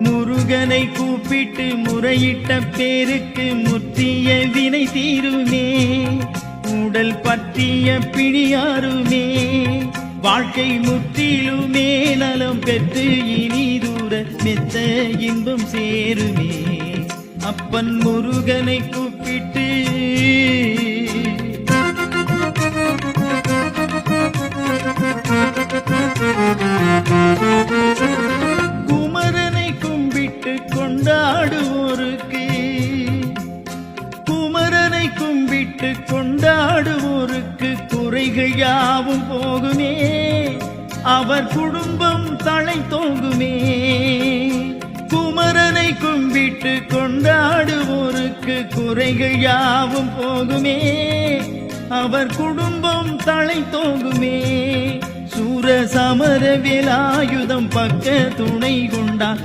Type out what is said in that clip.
முருகனை கூப்பிட்டு முறையிட்ட பேருக்கு முற்றிய வினை தீருமே. உடல் பற்றிய பிணியாருமே. வாழ்க்கை முற்றிலுமே நலம் பெற்று இனி தூர மெத்த இன்பம் சேருமே. அப்பன் முருகனை கூப்பிட்டு கேட்டு கொண்டாடுவோருக்கு குறைகள் யாவும் போகுமே. அவர் குடும்பம் தலை தோங்குமே. குமரனை கும்பிட்டு கொண்டாடுவோருக்கு குறைகள் யாவும் போகுமே. அவர் குடும்பம் தலை தோங்குமே. சூர சமர வேலாயுதம் பக்க துணை கொண்டா